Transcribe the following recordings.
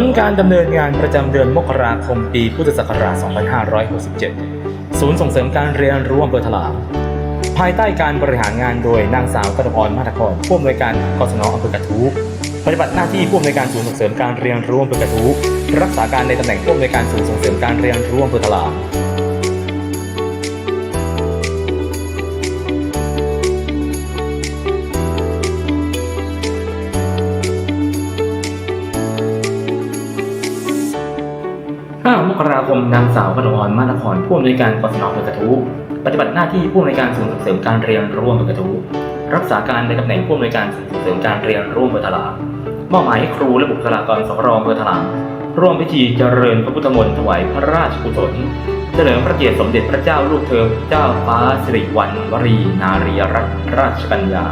ลการดำเนินงานประจำเดือนมกราคมปีพุทธศักราช 2567 ศูนย์ส่งเสริมการเรียนรู้อำเภอถลางภายใต้การบริหารงานโดยนางสาวกตพรมาตรครผู้อำนวยการกศนอำเภอกระทู้ปฏิบัติหน้าที่ผู้อำนวยการศูนย์ส่งเสริมการเรียนรู้อำเภอกระทู้รักษาการในตำแหน่งผู้อำนวยการศูนย์ส่งเสริมการเรียนรู้อำเภอถลาง กราคมนางสาวกนกรมานครผู้อำนวยการกศนอำเภอกระทู้ปฏิบัติหน้าที่ผู้อำนวยการศูนย์ส่งเสริมการเรียนรู้อำเภอกระทู้รักษาการในตำแหน่งผู้อำนวยการศูนย์ส่งเสริมการเรียนรู้อำเภอถลางมอบหมายให้ครูและบุคลากรสรอำเภอถลางร่วมพิธีเจริญพระพุทธมนต์ถวายพระราชกุศลเฉลิมพระเกียรติสมเด็จพระเจ้าลูกเธอเจ้าฟ้าสิริวัณวรี นารีรัตนราชกัญญา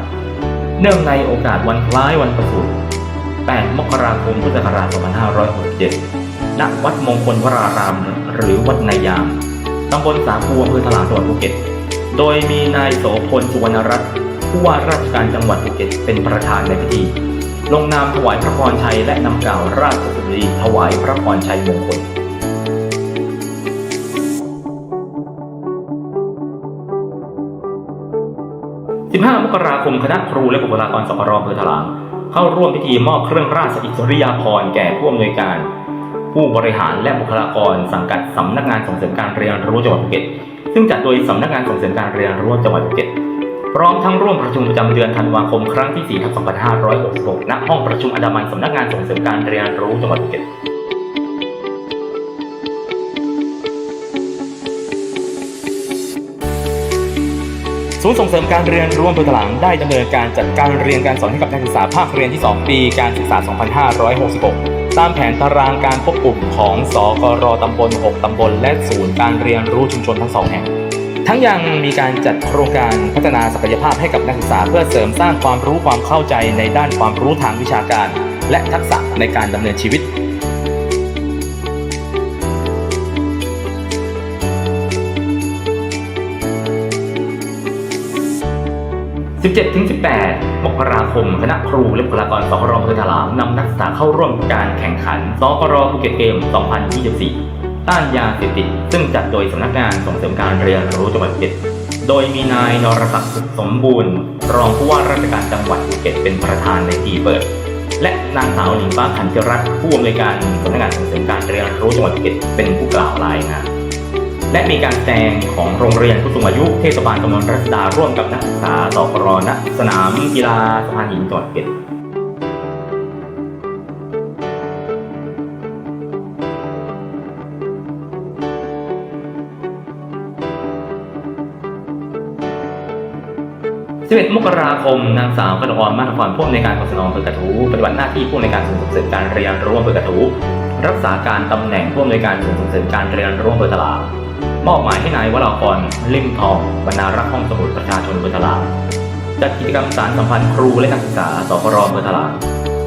เนื่องในโอกาสวันคล้ายวันประสูติ8 มกราคม พุทธศักราช 2567 ณวัดมงคลวราราม หรือวัดนายามตำบลสาคูอำเภอถลางจังหวัดภูเก็ต โดยมีนายโสพลสุวรรณรัตน์ผู้ว่าราชการจังหวัดภูเก็ตเป็นประธานในพิธี ลงนามถวายพระพรชัยและนำกล่าวราชสุรีถวายพระพรชัยมงคล15มกราคมคณะครูและบุคลากรสปรอำเภอถลางเข้าร่วมพิธีมอบเครื่องราชอิสริยาภรณ์แก่ผู้อำนวยการ ผู้บริหารและบุคลากรสังกัดสำนักงานส่งเสริมการเรียนรู้จังหวัดภูเก็ต ซึ่งจัดโดยสำนักงานส่งเสริมการเรียนรู้จังหวัดภูเก็ต พร้อมทั้งร่วมประชุมประจำเดือนธันวาคมครั้งที่4ทับ2566 ณ ห้องประชุมอันดามันสำนักงานส่งเสริมการเรียนรู้จังหวัดภูเก็ตศูนย์ส่งเสริมการเรียนรู้อำเภอถลางได้ดำเนินการจัดการเรียนการสอนให้กับนักศึกษาภาคเรียนที่ 2 ปีการศึกษา 2566 ตามแผนตารางการพบกลุ่มของสกรตำบล 6 ตำบล และศูนย์การเรียนรู้ชุมชนทั้งสองแห่ง ทั้งยังมีการจัดโครงการพัฒนาศักยภาพให้กับนักศึกษาเพื่อเสริมสร้างความรู้ความเข้าใจในด้านความรู้ทางวิชาการ และทักษะในการดำเนินชีวิต 17-18 มกราคม คณะครูและบุคลากรสกรอำเภอถลางนำนักศึกษาเข้าร่วมการแข่งขันสกรภูเก็ตเกม 2024 ต้านยาเสพติด ซึ่งจัดโดยสำนักงานส่งเสริมการเรียนรู้จังหวัดภูเก็ต โดยมีนายนรศักดิ์สมบูรณ์ รองผู้ว่าราชการจังหวัดภูเก็ตเป็นประธานในพิธีเปิด และนางสาวหนิงฟ้าขันธิรัตน์ผู้อำนวยการสำนักงานส่งเสริมการเรียนรู้จังหวัดภูเก็ตเป็นผู้กล่าวรายงาน และมีการแสดงของโรงเรียนผู้สูงอายุเทศบาลตำบลรัศดาร่วมกับนักศึกษาสกรณสนามกีฬาสะพานหินจังหวัดภูเก็ต11มกราคม นางสาวกนกรมาตรครผู้อำนวยการกศนอำเภอกระทู้ปฏิบัติหน้าที่ผู้อำนการศูนย์ส่งเสริมการเรียนรู้อำเภอกระทู้รักษาการตำแหน่งผู้อำนวยการศูนย์ส่งเสริมการเรียนรู้อำเภอตลาด มอบหมายให้นายวรากรลิ่มทองบรรณารักษ์ห้องสมุดประชาชนอำเภอตลาจัดกิจกรรมสารสัมพันธ์ครูและนักศึกษาสพรอำเภอตลา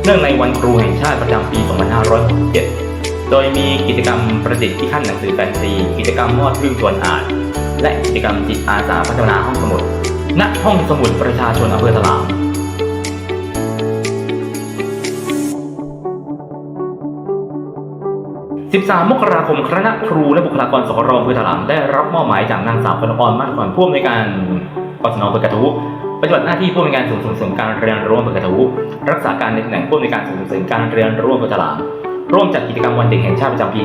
เนื่องในวันครูแห่งชาติประจำปี 2567 โดยมีกิจกรรมประดิษฐ์ที่ขั้นหนังสือแฟนซีกิจกรรมมอดรึ่งชวนอ่าน และกิจกรรมจิตอาสาพัฒนาห้องสมุด ณ ห้องสมุดประชาชนอำเภอถลาง 13 มกราคมคณะครูและบุคลากรสกรอำเภอถลางได้รับมอบหมายจากนางสาวพนกรมาตรกรผู้อำนวยการกศนอำเภอกระทู้ปฏิบัติหน้าที่ผู้อำนการศูนย์ส่งเสริมการเรียนรู้อำเภอกระทู้รักษาการในตำแหน่งผู้อำนการศูนย์ส่งเสริมการเรียนรู้อำเภอถลางร่วมจัดกิจกรรมวันเด็กแห่งชาติประจำปี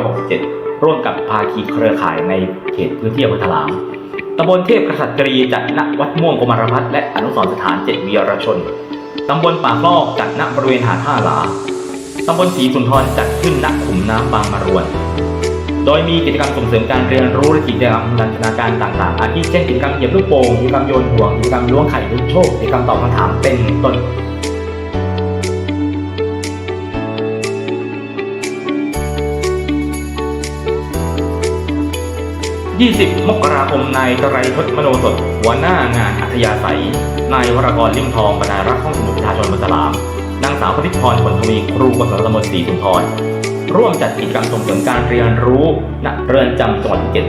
2567 ร่วมกับภาคีเครือข่ายในเขตพื้นที่อำเภอถลางตำบลเทพกษัตรีจัดณวัดม่วงกมารพัฒน์และอนุสรสถานเจ็ดวีรชนตำบลป่ากลอกจัดณบริเวณหาดท่าหลา ตำบลศรีสุนทรจัดขึ้นณขุมน้ำบางมารวน โดยมีกิจกรรมส่งเสริมการเรียนรู้และกิจกรรมนันทนาการต่างๆ อาทิเช่นกิจกรรมเหยียบลูกโป่งกิจกรรมโยนห่วงกิจกรรมล้วงไข่ลุ้นโชคกิจกรรมตอบคำถามเป็นต้น20 มกราคม นายไตรทศมโนสดหัวหน้างานอัธยาศัย นายวรกรลิมทองบรรณารักษ์ห้องสมุดประชาชนบนสลาม นางสาวพธิพรผลทวีครูกศตมศรีสุนทรร่วมจัดกิจกรรมส่งเสริมการเรียนรู้ณเรือนจำจังหวัดภูเก็ต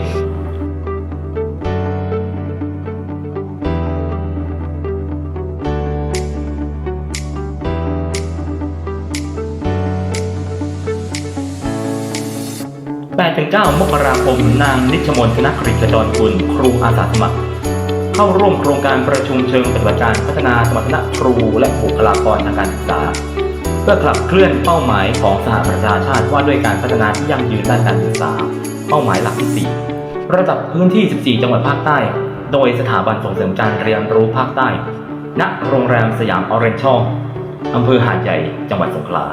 8-9 มกราคม นางนิชมนชนะกริจอนคุณครูอาสาสมัคร เข้าร่วมโครงการประชุมเชิงปฏิบัติการพัฒนาสมรรถนะครูและบุคลากรทางการศึกษา เพื่อขับเคลื่อนเป้าหมายของสหประชาชาติว่าด้วยการพัฒนาที่ยั่งยืนด้านการศึกษา เป้าหมายหลักที่ 4 ระดับพื้นที่ 14 จังหวัดภาคใต้ โดยสถาบันส่งเสริมการเรียนรู้ภาคใต้ ณ โรงแรมสยามออเรนจ์อำเภอหาดใหญ่ จังหวัดสงขลา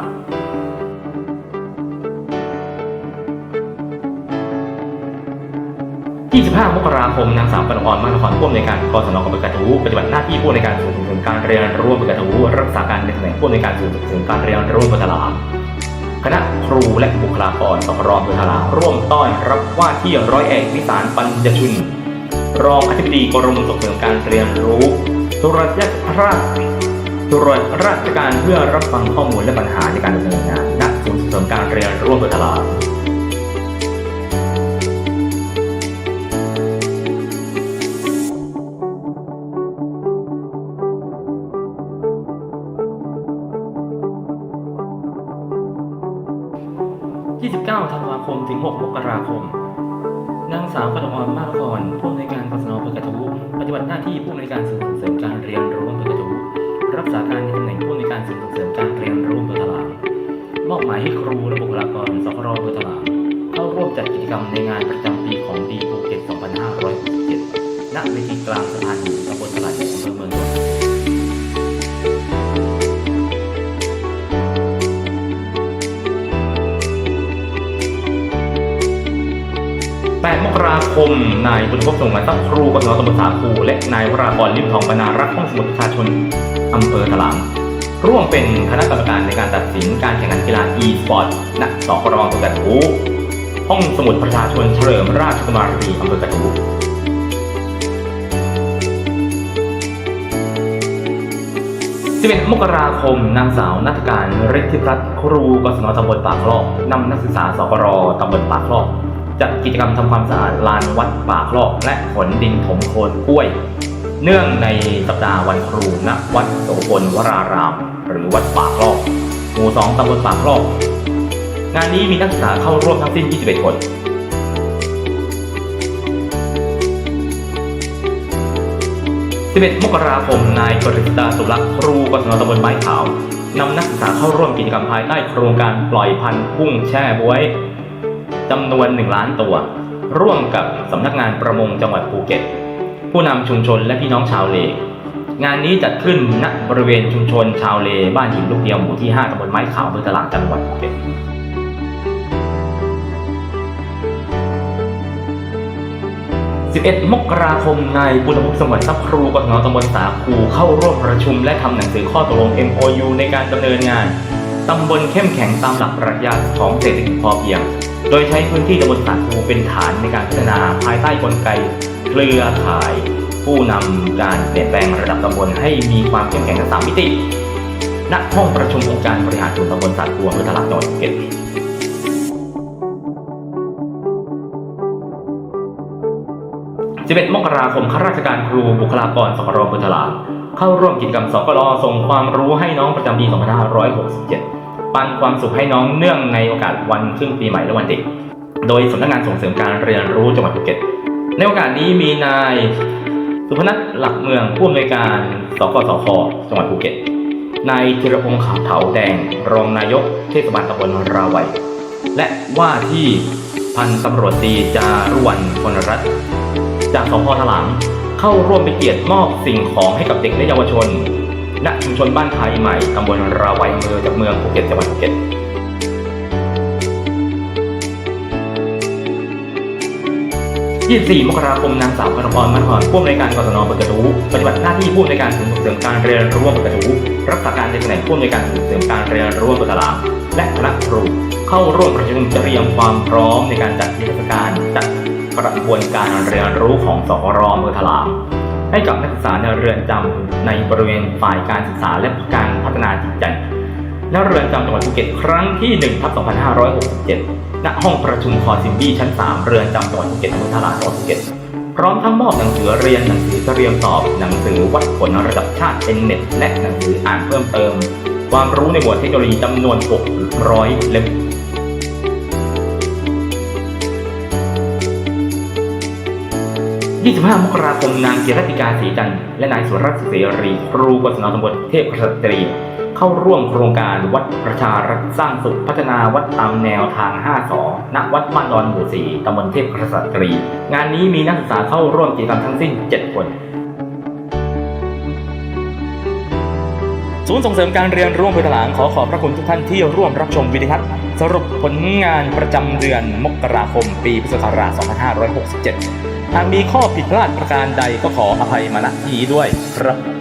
25 มกราคม นางสาวกนกรมานครผู้อำนวยการกศนกบกระทูปฏิบัติหน้าที่ผู้อำนวยการศูนส่งเสริมการเรียนรู้บกระทูรักษาการในตำแหน่งผู้อำนวยการศูนส่งเสริมการเรียนรู้บตลาคณะครูและบุคลากรสรองบุตลาร่วมต้อนรับว่าที่ร้อยเอกวิสารปัญญชุน รองอธิบดีกรมส่งเสริมการเรียนรู้ตุรราชตรวจราชการเพื่อรับฟังข้อมูลและปัญหาในการดำเนินงานณศูนย์ส่งเสริมการเรียนรู้บตลา ผู้ในการส่งเสริมการเรียนรู้เพื่อกระทู้รักษาการในตำแหน่งผู้ในการส่งเสริมการเรียนรู้เพื่อตลาดมอบหมายให้ครูและบุคลากรสครเพื่อตลาดเข้าร่วมจัดกิจกรรมในงานประจำปีของดีภูเก็ต 2567 ณ เวทีกลางสะพานหินตำบลตลาดใหญ่อำเภอ 8 มกราคม นายบุญพบส่งมาตั้งครูกศนตำบลสาคูและนายวรากรลิมทองบรรณารักษ์ห้องสมุดประชาชนอำเภอถลางร่วมเป็นคณะกรรมการในการตัดสินการแข่งขันกีฬา e-sport ณสกรอำเภอกระทู้ห้องสมุดประชาชนเฉลิมราชกุมารีอำเภอกระทู้11มกราคม นางสาวนัฐการฤทธิพัฒน์ครูกศนตำบลปากคลอกนำนักศึกษาสกรตำบลปากลอก จัดกิจกรรมทำความสะอาดลานวัดป่าคลอกและขนดินถมโคนกล้วย เนื่องในสัปดาห์วันครูณวัดโสพลวราราม หรือวัดป่าคลอกหมู่สองตำบลป่าคลอก งานนี้มีนักศึกษาเข้าร่วมทั้งสิ้น 21 คน11มกราคม นายกฤษดาสุรักษ์ครูกศนตำบลไม้ขาวนำนักศึกษาเข้าร่วมกิจกรรมภายใต้โครงการปล่อยพันธุ์กุ้งแช่บวย จำนวน 1 ล้านตัว ร่วมกับสำนักงานประมงจังหวัดภูเก็ต ผู้นำชุมชนและพี่น้องชาวเล งานนี้จัดขึ้นณบริเวณชุมชนชาวเลบ้านหินลูกเดียวหมู่ที่ 5ตำบลไม้ขาวอำเภอตลาดจังหวัดภูเก็ต11 มกราคมนายบุญพสมบัติทรัพย์ครูกศนตำบลสาคูเข้าร่วมประชุมและทำหนังสือข้อตกลง MOU ในการดำเนินงานตำบลเข้มแข็งตามหลักปรัชญาของเศรษฐกิจพอเพียง โดยใช้พื้นที่ตำบลสาคูเป็นฐานในการพัฒนาภายใต้กลไก เครือข่าย ผู้นำการเปลี่ยนแปลงระดับตำบลให้มีความเข้มแข็งทั้งสามมิติณห้องประชุมองค์การบริหารส่วนตำบลสาคูอำเภอตลาดจังหวัดภูเก็ต11 มกราคมข้าราชการครูบุคลากรสกรบุตลาเข้าร่วมกิจกรรมสกรส่งความรู้ให้น้องประจำปี 2567 ปันความสุขให้น้องเนื่องในโอกาสวันขึ้นปีใหม่และวันเด็ก โดยสำนักงานส่งเสริมการเรียนรู้จังหวัดภูเก็ต ในโอกาสนี้มีนายสุพนัทหลักเมืองผู้อำนวยการสกสคจังหวัดภูเก็ต นายธีรพงษ์ขาวเถาแดง รองนายกเทศบาลตำบลราวัย และว่าที่พันตำรวจตรีจารุวรรณพลรัตน์จากสพถลางเข้าร่วมเป็นเกียรติมอบสิ่งของให้กับเด็กและเยาวชน ณชุมชนบ้านไทยใหม่ตำบลราวัยอำเภอจากเมืองภูเก็ตจังหวัดภูเก็ต24 มกราคม นางสาวกนกรมันหอนผู้อำนวยการกศนเปิดกระทู้ปฏิบัติหน้าที่ผู้อำนวยการศูนย์ส่งเสริมการเรียนรู้เปิดกระทู้รักษาการในตำแหน่งผู้อำนวยการศูนย์ส่งเสริมการเรียนรู้เปิดตลาดและคณะครู เข้าร่วมประชุมเตรียมความพร้อมในการจัดนิทรรศการจัดกระบวนการเรียนรู้ของสกรอำเภอถลาง ให้กับนักศึกษาในเรือนจำในบริเวณฝ่ายการศึกษาและการพัฒนาจิตใจและเรือนจำจังหวัดภูเก็ตครั้งที่1ทับ2567 ณ ห้องประชุมคอซิมบี้ชั้น 3 เรือนจำจังหวัดภูเก็ตอำเภอทลาดจังหวัดภูเก็ต พร้อมทั้งมอบหนังสือเรียนหนังสือเตรียมสอบ หนังสือวัดผลระดับชาติเป็นเน็ตและหนังสืออ่านเพิ่มเติม ความรู้ในหมวดเทคโนโลยีจำนวน 600 เล่ม 25 มกราคมนางจิรติกาศรีจันทร์และนายสุรัตน์เสรีครูกศนตำบลเทพกษัตรี เข้าร่วมโครงการวัดประชารัฐสร้างสุขพัฒนาวัดตามแนวทาง5สอณวัดบ้านดอนหมู่ 4ตำบลเทพกษัตรี งานนี้มีนักศึกษาเข้าร่วมกิจกรรมทั้งสิ้น 7 คนศูนย์ส่งเสริมการเรียนรู้อำเภอถลางขอขอบพระคุณทุกท่านที่ร่วมรับชมวิดีทัศน์สรุปผลงานประจำเดือนมกราคม ปีพุทธศักราช 2567 หากมีข้อผิดพลาดประการใดก็ขออภัยมาณที่นี้ด้วยครับ